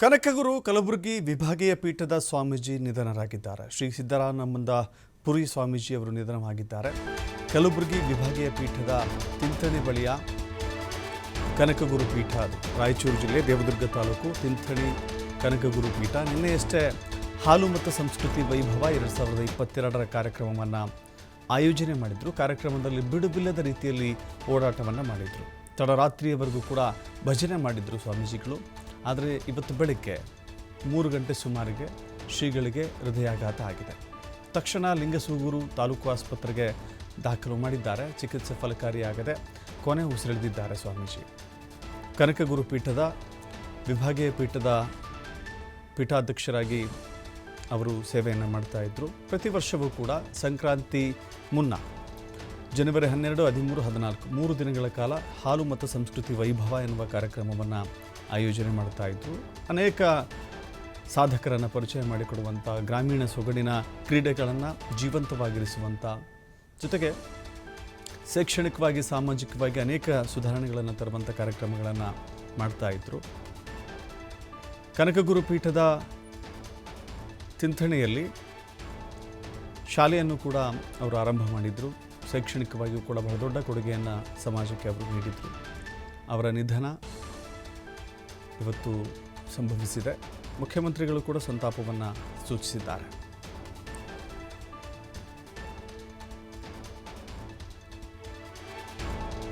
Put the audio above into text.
ಕನಕಗುರು ಕಲಬುರಗಿ ವಿಭಾಗೀಯ ಪೀಠದ ಸ್ವಾಮೀಜಿ ನಿಧನರಾಗಿದ್ದಾರೆ. ಶ್ರೀ ಸಿದ್ದರಾಮಂದ ಪುರಿ ಸ್ವಾಮೀಜಿ ಅವರು ನಿಧನವಾಗಿದ್ದಾರೆ. ಕಲಬುರಗಿ ವಿಭಾಗೀಯ ಪೀಠದ ತಿಂಥಣಿ ಬಳಿಯ ಕನಕಗುರು ಪೀಠ ರಾಯಚೂರು ಜಿಲ್ಲೆ ದೇವದುರ್ಗ ತಾಲೂಕು ತಿಂಥಣಿ ಕನಕಗುರು ಪೀಠ. ನಿನ್ನೆಯಷ್ಟೇ ಹಾಲು ಮತ್ತು ಸಂಸ್ಕೃತಿ ವೈಭವ ಎರಡು ಸಾವಿರದ ಇಪ್ಪತ್ತೆರಡರ ಕಾರ್ಯಕ್ರಮವನ್ನು ಆಯೋಜನೆ ಮಾಡಿದರು. ಕಾರ್ಯಕ್ರಮದಲ್ಲಿ ಬಿಡುಬಿಲ್ಲದ ರೀತಿಯಲ್ಲಿ ಓಡಾಟವನ್ನು ಮಾಡಿದರು. ತಡರಾತ್ರಿಯವರೆಗೂ ಕೂಡ ಭಜನೆ ಮಾಡಿದರು ಸ್ವಾಮೀಜಿಗಳು. ಆದರೆ ಇವತ್ತು ಬೆಳಗ್ಗೆ ಮೂರು ಗಂಟೆ ಸುಮಾರಿಗೆ ಶ್ರೀಗಳಿಗೆ ಹೃದಯಾಘಾತ ಆಗಿದೆ. ತಕ್ಷಣ ಲಿಂಗಸೂಗೂರು ತಾಲೂಕು ಆಸ್ಪತ್ರೆಗೆ ದಾಖಲು ಮಾಡಿದ್ದಾರೆ. ಚಿಕಿತ್ಸೆ ಫಲಕಾರಿಯಾಗದೆ ಕೊನೆ ಉಸಿರೆಳೆದಿದ್ದಾರೆ ಸ್ವಾಮೀಜಿ. ಕನಕಗುರು ಪೀಠದ ವಿಭಾಗೀಯ ಪೀಠದ ಪೀಠಾಧ್ಯಕ್ಷರಾಗಿ ಅವರು ಸೇವೆಯನ್ನು ಮಾಡ್ತಾ ಇದ್ದರು ಪ್ರತಿ ವರ್ಷವೂ ಕೂಡ ಸಂಕ್ರಾಂತಿ ಮುನ್ನ ಜನವರಿ ಹನ್ನೆರಡು, ಹದಿಮೂರು, ಹದಿನಾಲ್ಕು, ಮೂರು ದಿನಗಳ ಕಾಲ ಹಾಲು ಮತ್ತು ಸಂಸ್ಕೃತಿ ವೈಭವ ಎನ್ನುವ ಕಾರ್ಯಕ್ರಮವನ್ನು ಆಯೋಜನೆ ಮಾಡ್ತಾ ಇದ್ದರು ಅನೇಕ ಸಾಧಕರನ್ನು ಪರಿಚಯ ಮಾಡಿಕೊಡುವಂಥ ಗ್ರಾಮೀಣ ಸೊಗಡಿನ ಕ್ರೀಡೆಗಳನ್ನು ಜೀವಂತವಾಗಿರಿಸುವಂಥ ಜೊತೆಗೆ ಶೈಕ್ಷಣಿಕವಾಗಿ, ಸಾಮಾಜಿಕವಾಗಿ ಅನೇಕ ಸುಧಾರಣೆಗಳನ್ನು ತರುವಂಥ ಕಾರ್ಯಕ್ರಮಗಳನ್ನು ಇದ್ದರು ಕನಕಗುರು ಪೀಠದ ತಿಂಥಣಿಯಲ್ಲಿ ಶಾಲೆಯನ್ನು ಕೂಡ ಅವರು ಆರಂಭ ಮಾಡಿದರು. ಶೈಕ್ಷಣಿಕವಾಗಿಯೂ ಕೂಡ ಬಹಳ ದೊಡ್ಡ ಕೊಡುಗೆಯನ್ನು ಸಮಾಜಕ್ಕೆ ಅವರು ನೀಡಿದರು. ಅವರ ನಿಧನ ಇವತ್ತು ಸಂಭವಿಸಿದೆ. ಮುಖ್ಯಮಂತ್ರಿಗಳು ಕೂಡ ಸಂತಾಪವನ್ನು ಸೂಚಿಸಿದ್ದಾರೆ.